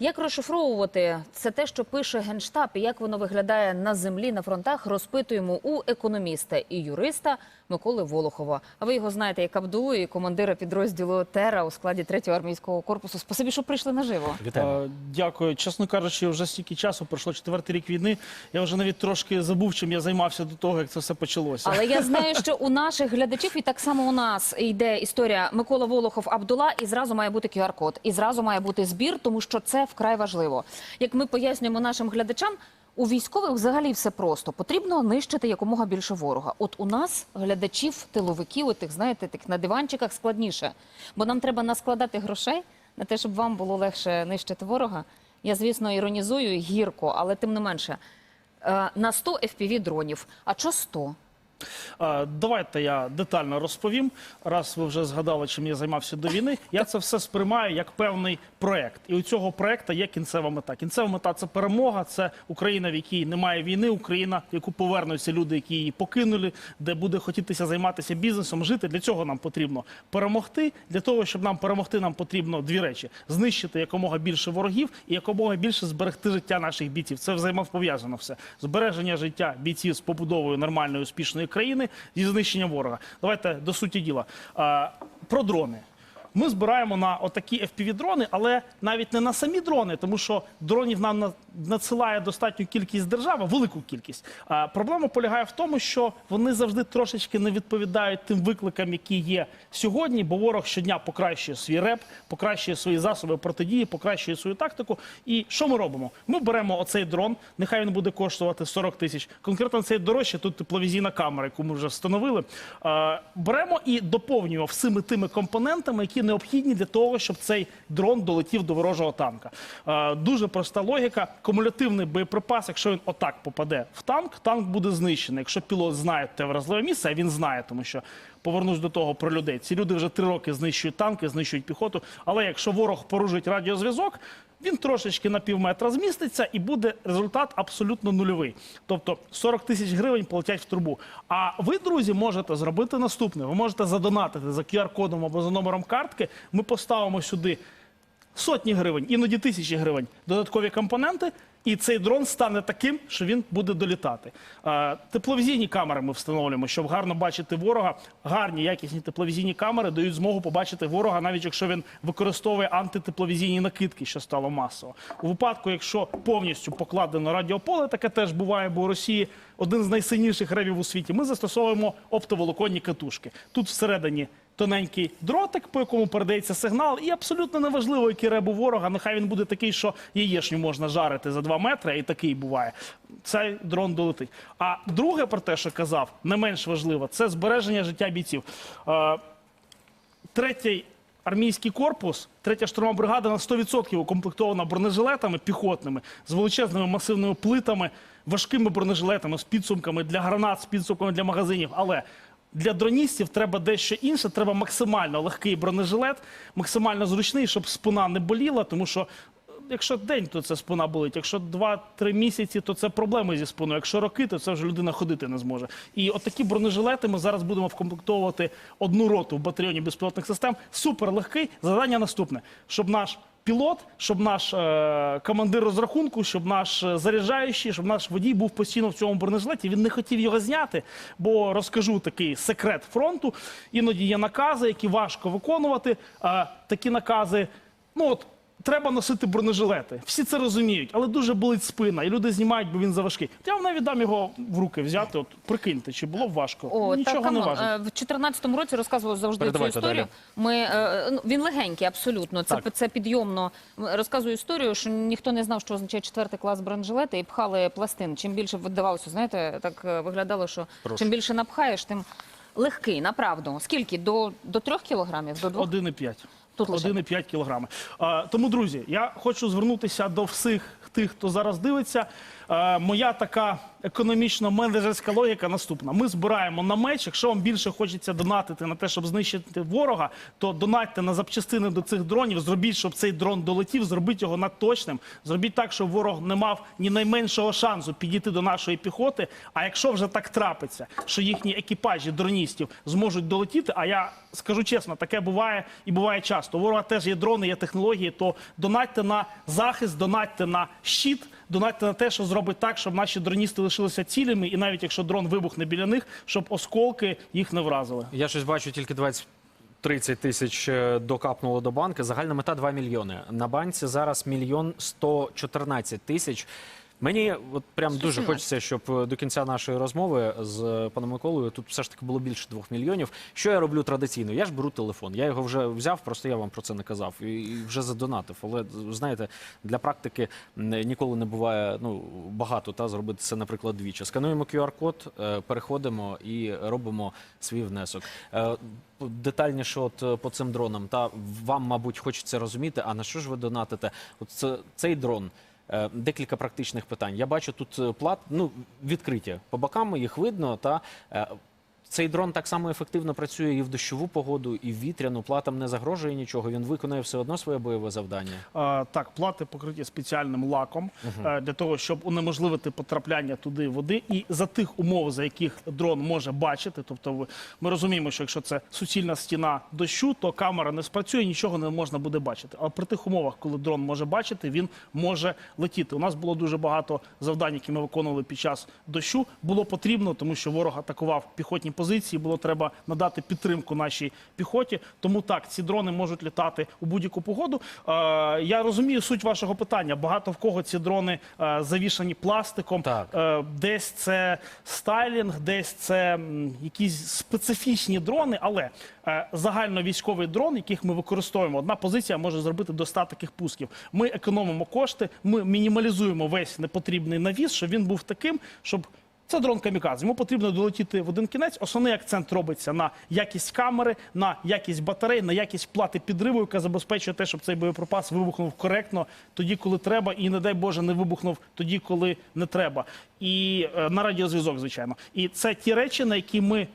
Як розшифровувати це те, що пише генштаб, і як воно виглядає на землі на фронтах? Розпитуємо у економіста і юриста Миколи Волохова. А ви його знаєте як Абдулу і командира підрозділу Тера у складі 3-го армійського корпусу. Спасибі, що прийшли наживо. Вітаю. Е, Дякую. Чесно кажучи, вже стільки часу пройшло четвертий рік війни. Я вже навіть трошки забув, чим я займався до того, як це все почалося. Але я знаю, що у наших глядачів і так само у нас йде історія Микола Волохов Абдула, і зразу має бути QR-код, і зразу має бути збір, тому що це вкрай важливо. Як ми пояснюємо нашим глядачам. У військових взагалі все просто. Потрібно нищити якомога більше ворога. От у нас глядачів, тиловиків, тих, знаєте, тих на диванчиках складніше. Бо нам треба наскладати грошей на те, щоб вам було легше нищити ворога. Я, звісно, іронізую гірко, але тим не менше. Е, На 100 FPV дронів. А що 100? Давайте я детально розповім. Раз ви вже згадали, чим я займався до війни. Я це все сприймаю як певний проект. І у цього проекту є кінцева мета. Кінцева мета це перемога, це Україна, в якій немає війни, Україна, в яку повернуться люди, які її покинули, де буде хотітися займатися бізнесом, жити. Для цього нам потрібно перемогти. Для того, щоб нам перемогти, нам потрібно дві речі: знищити якомога більше ворогів і якомога більше зберегти життя наших бійців. Це взаємопов'язано все. Збереження життя бійців з побудовою нормальної успішної країни зі знищення ворога. Давайте до суті діла. Про дрони. Ми збираємо на отакі FPV-дрони, але навіть не на самі дрони, тому що дронів нам на- надсилає достатню кількість держава, велику кількість. Проблема полягає в тому, що вони завжди трошечки не відповідають тим викликам, які є сьогодні, бо ворог щодня покращує свій реп, покращує свої засоби протидії, покращує свою тактику. І що ми робимо? Ми беремо оцей дрон, нехай він буде коштувати 40 тисяч. Конкретно цей дорожче, тут тепловізійна камера, яку ми вже встановили. Беремо і доповнюємо всіми тими компонентами, які необхідні для того, щоб цей дрон долетів до ворожого танка. Е, Дуже проста логіка. Кумулятивний боєприпас, якщо він отак попаде в танк, танк буде знищений. Якщо пілот знає те вразливе місце, а він знає, тому що повернусь до того про людей. Ці люди вже три роки знищують танки, знищують піхоту. Але якщо ворог порушить радіозв'язок, він трошечки на пів метра зміститься і буде результат абсолютно нульовий. Тобто 40 тисяч гривень полетять в трубу. А ви, друзі, можете зробити наступне. Ви можете задонатити за QR-кодом або за номером картки. Ми поставимо сюди сотні гривень, іноді тисячі гривень додаткові компоненти. І цей дрон стане таким, що він буде долітати. Е, тепловізійні камери ми встановлюємо, щоб гарно бачити ворога. Гарні якісні тепловізійні камери дають змогу побачити ворога, навіть якщо він використовує антитепловізійні накидки, що стало масово. У випадку, якщо повністю покладено радіополе, таке теж буває, бо у Росії один з найсильніших ревів у світі. Ми застосовуємо оптоволоконні катушки. Тут всередині тоненький дротик, по якому передається сигнал, і абсолютно неважливо, який реб у ворога. Нехай він буде такий, що яєшню можна жарити за 2 метри, і такий буває. Цей дрон долетить. А друге про те, що казав, не менш важливо, це збереження життя бійців. Е, Третій армійський корпус, третя штурмова бригада на 100% укомплектована бронежилетами піхотними з величезними масивними плитами, важкими бронежилетами з підсумками для гранат, з підсумками для магазинів. Але для дроністів треба дещо інше. Треба максимально легкий бронежилет, максимально зручний, щоб спина не боліла, тому що. Якщо день, то це спина болить. Якщо 2-3 місяці, то це проблеми зі спиною. Якщо роки, то це вже людина ходити не зможе. І отакі бронежилети ми зараз будемо вкомплектовувати одну роту в батальйоні безпілотних систем. Супер легкий. Завдання наступне: щоб наш пілот, щоб наш е, командир розрахунку, щоб наш е, заряджаючий, щоб наш водій був постійно в цьому бронежилеті. Він не хотів його зняти, бо розкажу такий секрет фронту. Іноді є накази, які важко виконувати. Е, такі накази, ну от. Треба носити бронежилети. Всі це розуміють, але дуже болить спина, і люди знімають, бо він заважкий. Я вам навіть дам його в руки взяти. От прикиньте, чи було б важко? О, Нічого так, не важить. Е, В 2014 році розказував завжди цю історію. далі. Ми, е, ну, він легенький, абсолютно. Це, Так. це підйомно. Розказую історію, що ніхто не знав, що означає четвертий клас бронежилета, і пхали пластин. Чим більше видавалося, знаєте, так е, виглядало, що Прошу. чим більше напхаєш, тим легкий, направду. Скільки? До, до трьох кілограмів? До двох? 1,5. Тут лише. 1,5 кілограми. Тому, друзі, я хочу звернутися до всіх тих, хто зараз дивиться. Е, моя така економічно-менеджерська логіка наступна. Ми збираємо на меч. Якщо вам більше хочеться донатити на те, щоб знищити ворога, то донатьте на запчастини до цих дронів. Зробіть, щоб цей дрон долетів, зробіть його надточним. Зробіть так, щоб ворог не мав ні найменшого шансу підійти до нашої піхоти. А якщо вже так трапиться, що їхні екіпажі дроністів зможуть долетіти, а я скажу чесно, таке буває і буває часто. У ворога теж є дрони, є технології, то донатьте на захист, донатьте на щит, донатьте на те, що зробить так, щоб наші дроністи лишилися цілими, і навіть якщо дрон вибухне біля них, щоб осколки їх не вразили. Я щось бачу тільки 20 30 тисяч е, докапнуло до банки. Загальна мета 2 мільйони. На банці зараз мільйон 114 тисяч. Мені от прям дуже хочеться, щоб до кінця нашої розмови з паном Миколою тут все ж таки було більше двох мільйонів. Що я роблю традиційно? Я ж беру телефон. Я його вже взяв, просто я вам про це не казав і, і вже задонатив. Але знаєте, для практики ніколи не буває ну багато та зробити це, наприклад, двічі. Скануємо QR-код, е, переходимо і робимо свій внесок. Е, Детальніше, от е, по цим дронам, та вам, мабуть, хочеться розуміти, а на що ж ви донатите? От це, цей дрон. Е, Декілька практичних питань. Я бачу тут е, плат, ну відкриті по бокам, їх видно. Та е, цей дрон так само ефективно працює і в дощову погоду, і в вітряну. Платам не загрожує нічого. Він виконує все одно своє бойове завдання. Е, Так, плати покриті спеціальним лаком е, для того, щоб унеможливити потрапляння туди води. І за тих умов, за яких дрон може бачити, тобто ми розуміємо, що якщо це суцільна стіна дощу, то камера не спрацює, нічого не можна буде бачити. А при тих умовах, коли дрон може бачити, він може летіти. У нас було дуже багато завдань, які ми виконували під час дощу. Було потрібно, тому що ворог атакував піхотні позиції. Було треба надати підтримку нашій піхоті. Тому так, ці дрони можуть літати у будь-яку погоду. Е, я розумію суть вашого питання. Багато в кого ці дрони е, завішані пластиком. Так. Е, десь це стайлінг, десь це м, якісь специфічні дрони, але е, загальновійськовий дрон, яких ми використовуємо, одна позиція може зробити до 100 таких пусків. Ми економимо кошти, ми мінімалізуємо весь непотрібний навіс, щоб він був таким, щоб. Це дрон камікадзе. Йому потрібно долетіти в один кінець. Основний акцент робиться на якість камери, на якість батарей, на якість плати підриву, яка забезпечує те, щоб цей боєприпас вибухнув коректно тоді, коли треба, і не дай Боже не вибухнув тоді, коли не треба. І е, на радіозв'язок, звичайно. І це ті речі, на які ми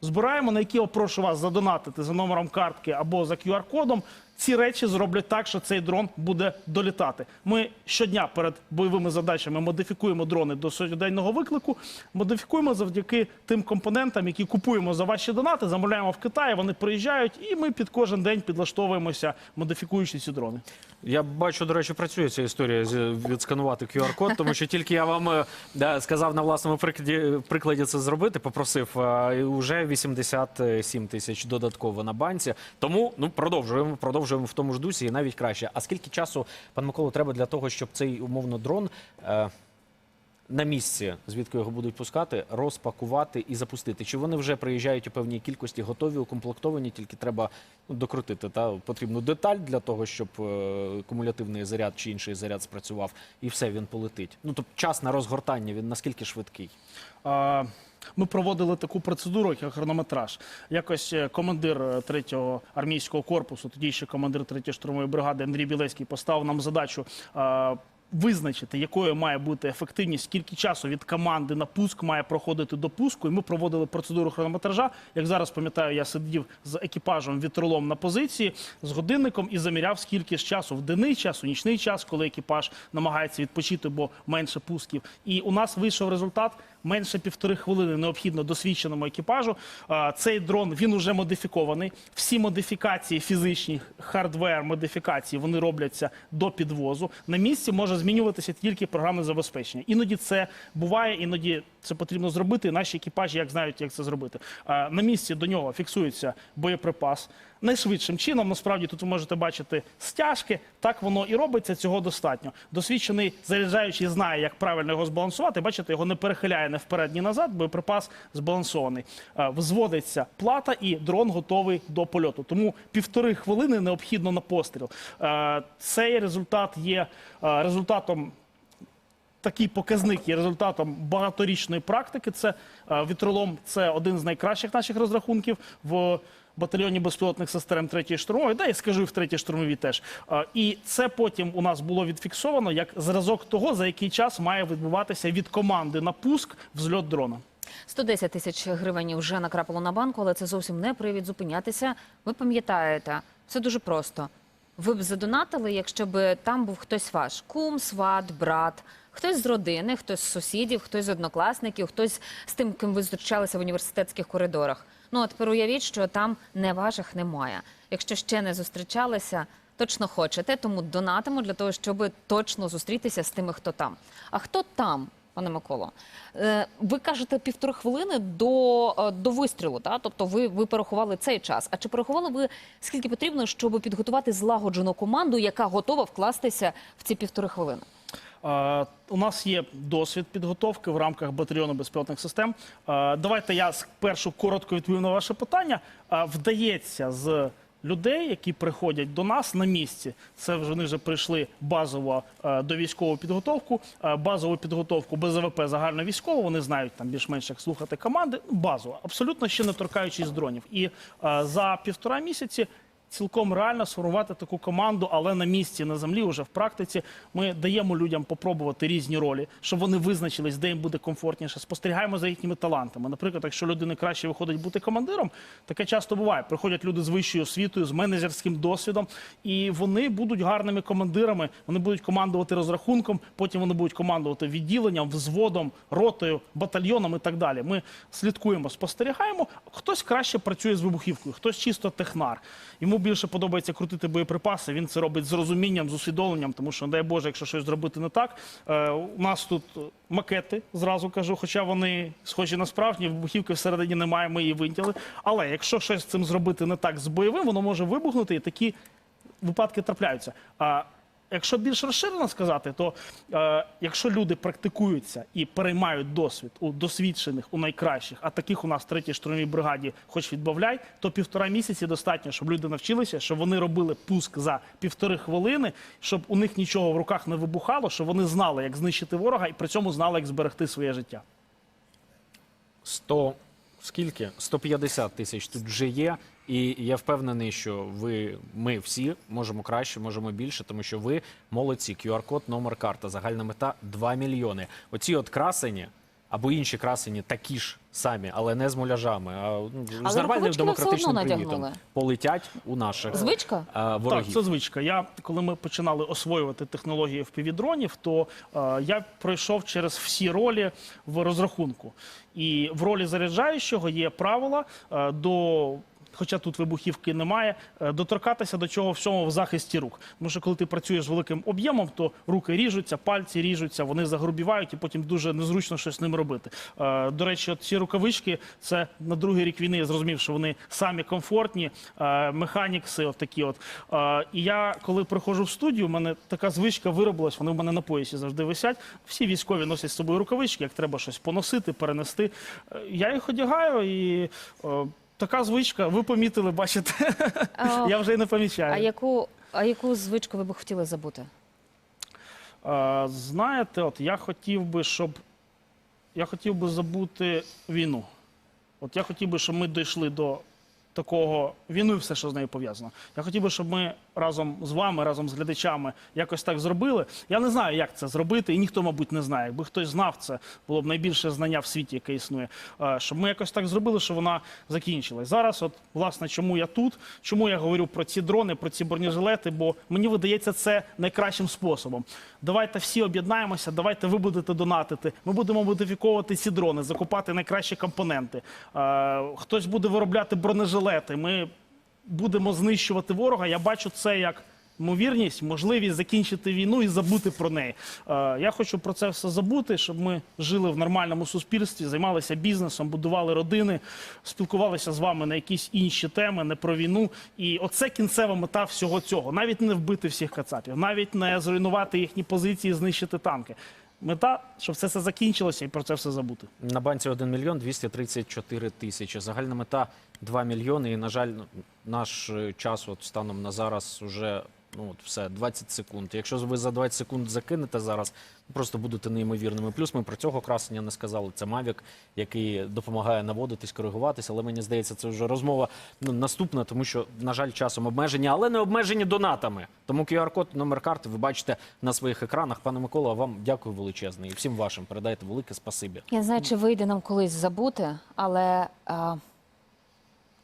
збираємо, на які я прошу вас задонатити за номером картки або за QR-кодом. Ці речі зроблять так, що цей дрон буде долітати. Ми щодня перед бойовими задачами модифікуємо дрони до сьогоденного виклику. Модифікуємо завдяки тим компонентам, які купуємо за ваші донати, замовляємо в Китаї. Вони приїжджають, і ми під кожен день підлаштовуємося, модифікуючи ці дрони. Я бачу, до речі, працює ця історія відсканувати QR-код, тому що тільки я вам е, сказав на власному прикладі, прикладі це зробити, попросив, вже 87 тисяч додатково на банці. Тому ну продовжуємо, продовжуємо в тому ж дусі і навіть краще. А скільки часу, пан Микола, треба для того, щоб цей умовно дрон е, на місці, звідки його будуть пускати, розпакувати і запустити? Чи вони вже приїжджають у певній кількості, готові, укомплектовані, тільки треба ну, докрутити та потрібну деталь для того, щоб е, кумулятивний заряд чи інший заряд спрацював, і все він полетить. Ну тобто час на розгортання він наскільки швидкий? А, Ми проводили таку процедуру, як хронометраж. Якось е, командир е, 3-го армійського корпусу, тоді ще командир 3-ї штурмової бригади Андрій Білецький поставив нам задачу. Визначити, якою має бути ефективність, скільки часу від команди на пуск має проходити до пуску. І ми проводили процедуру хронометража. Як зараз пам'ятаю, я сидів з екіпажем вітролом на позиції з годинником і заміряв, скільки ж часу в денний час, у нічний час, коли екіпаж намагається відпочити, бо менше пусків. І у нас вийшов результат менше півтори хвилини необхідно досвідченому екіпажу. Цей дрон він уже модифікований. Всі модифікації фізичні, хардвер модифікації, вони робляться до підвозу. На місці може змінюватися тільки програмне забезпечення. Іноді це буває, іноді це потрібно зробити. Наші екіпажі як знають, як це зробити. На місці до нього фіксується боєприпас. Найшвидшим чином, насправді, тут ви можете бачити стяжки. Так воно і робиться. Цього достатньо. Досвідчений заряджаючий знає, як правильно його збалансувати. Бачите, його не перехиляє не вперед, ні назад. Боєприпас збалансований. Взводиться плата, і дрон готовий до польоту. Тому півтори хвилини необхідно на постріл. Цей результат є результатом такий показник є результатом багаторічної практики. Це е, вітролом, це один з найкращих наших розрахунків в. батальйоні безпілотних систем 3-ї штурмової, да, я скажу і в 3-й штурмовій теж. Е, І це потім у нас було відфіксовано як зразок того, за який час має відбуватися від команди на пуск взльот дрона. 110 тисяч гривень вже накрапало на банку, але це зовсім не привід зупинятися. Ви пам'ятаєте, це дуже просто. Ви б задонатили, якщо б там був хтось ваш кум, сват, брат, хтось з родини, хтось з сусідів, хтось з однокласників, хтось з тим, ким ви зустрічалися в університетських коридорах. Ну а тепер уявіть, що там не ваших немає. Якщо ще не зустрічалися, точно хочете, тому донатимо для того, щоб точно зустрітися з тими, хто там. А хто там? Пане Миколо, Е, ви кажете півтори хвилини до, е, до вистрілу, та? тобто ви, ви порахували цей час. А чи порахували ви скільки потрібно, щоб підготувати злагоджену команду, яка готова вкластися в ці півтори хвилини? У нас є досвід підготовки в рамках батальйону безпілотних систем. Давайте я спершу коротко відповім на ваше питання. Вдається з людей, які приходять до нас на місці. Це вже вони вже прийшли базово до військову підготовку, базову підготовку БЗВП загальновійськову. Вони знають там більш-менш як слухати команди. Базово, абсолютно ще не торкаючись дронів. І за півтора місяці цілком реально сформувати таку команду, але на місці, на землі, вже в практиці. Ми даємо людям попробувати різні ролі, щоб вони визначились, де їм буде комфортніше. Спостерігаємо за їхніми талантами. Наприклад, якщо людини краще виходить бути командиром, таке часто буває. Приходять люди з вищою освітою, з менеджерським досвідом, і вони будуть гарними командирами. Вони будуть командувати розрахунком, потім вони будуть командувати відділенням, взводом, ротою, батальйоном і так далі. Ми слідкуємо, спостерігаємо. Хтось краще працює з вибухівкою, хтось чисто технар. Йому більше подобається крутити боєприпаси. Він це робить з розумінням, з усвідомленням, тому що, дай Боже, якщо щось зробити не так. Е, у нас тут макети, зразу кажу, хоча вони схожі на справжні, вибухівки всередині немає, ми її винтіли. Але якщо щось з цим зробити не так з бойовим, воно може вибухнути, і такі випадки трапляються. А якщо більш розширено сказати, то е, якщо люди практикуються і переймають досвід у досвідчених, у найкращих, а таких у нас третій штурмовій бригаді, хоч відбавляй, то півтора місяці достатньо, щоб люди навчилися, щоб вони робили пуск за півтори хвилини, щоб у них нічого в руках не вибухало, щоб вони знали, як знищити ворога, і при цьому знали, як зберегти своє життя. 100, скільки? 150 тисяч тут вже є. І я впевнений, що ви, ми всі можемо краще, можемо більше, тому що ви молодці. QR-код, номер карта, загальна мета 2 мільйони. Оці от красені або інші красені такі ж самі, але не з муляжами, а ну, Але з нормальним рукавички ви все демократичним одно привітом. надягнули. Полетять у наших Звичка? ворогів. Так, це звичка. Я коли ми починали освоювати технології впівдронів, то е, я пройшов через всі ролі в розрахунку. І в ролі заряджаючого є правила е, до. Хоча тут вибухівки немає, е, доторкатися до чого всього в захисті рук. Тому що коли ти працюєш великим об'ємом, то руки ріжуться, пальці ріжуться, вони загрубівають і потім дуже незручно щось з ними робити. Е, До речі, ці рукавички, це на другий рік війни я зрозумів, що вони самі комфортні, е, механікси, от такі от. І я, коли приходжу в студію, в мене така звичка виробилась, вони в мене на поясі завжди висять. Всі військові носять з собою рукавички, як треба щось поносити, перенести. Я їх одягаю і. Така звичка, ви помітили, бачите, А, я вже й не помічаю. а яку, а яку звичку ви б хотіли забути? Знаєте, от я хотів би, щоб я хотів би забути війну. От я хотів би, щоб ми дійшли до такого війну і все, що з нею пов'язано. Я хотів би, щоб ми разом з вами, разом з глядачами якось так зробили. Я не знаю, як це зробити, і ніхто, мабуть, не знає. Якби хтось знав це, було б найбільше знання в світі, яке існує. Е, Щоб ми якось так зробили, щоб вона закінчилась. Зараз, от власне, чому я тут, чому я говорю про ці дрони, про ці бронежилети, бо мені видається це найкращим способом. Давайте всі об'єднаємося, давайте ви будете донатити. Ми будемо модифіковувати ці дрони, закупати найкращі компоненти. Е, Хтось буде виробляти бронежилети. Ми будемо знищувати ворога. Я бачу це як ймовірність, можливість закінчити війну і забути про неї. Е, Я хочу про це все забути, щоб ми жили в нормальному суспільстві, займалися бізнесом, будували родини, спілкувалися з вами на якісь інші теми, не про війну. І оце кінцева мета всього цього. Навіть не вбити всіх кацапів, навіть не зруйнувати їхні позиції, знищити танки. Мета, щоб все це закінчилося і про це все забути. На банці 1 мільйон 234 тисячі. Загальна мета 2 мільйони. І, на жаль, наш е, час от станом на зараз уже Ну от все, 20 секунд. Якщо ви за 20 секунд закинете зараз, просто будете неймовірними. Плюс ми про цього красення не сказали. Це Mavic, який допомагає наводитись, коригуватись. Але мені здається, це вже розмова ну, наступна, тому що, на жаль, часом обмежені, але не обмежені донатами. Тому QR-код, номер карти ви бачите на своїх екранах. Пане Микола, вам дякую величезне і всім вашим передайте велике спасибі. Я знаю, чи вийде нам колись забути, але а,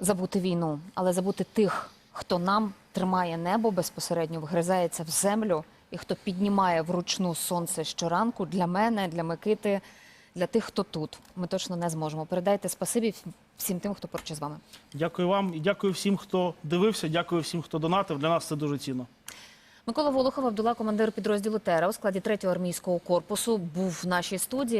забути війну, але забути тих, хто нам тримає небо безпосередньо, вгризається в землю і хто піднімає вручну сонце щоранку для мене, для Микити, для тих, хто тут. Ми точно не зможемо. Передайте спасибі всім тим, хто поруч з вами. Дякую вам і дякую всім, хто дивився. Дякую всім, хто донатив. Для нас це дуже цінно. Микола Волохов, Абдула, командир підрозділу Тера у складі 3-го армійського корпусу, був в нашій студії.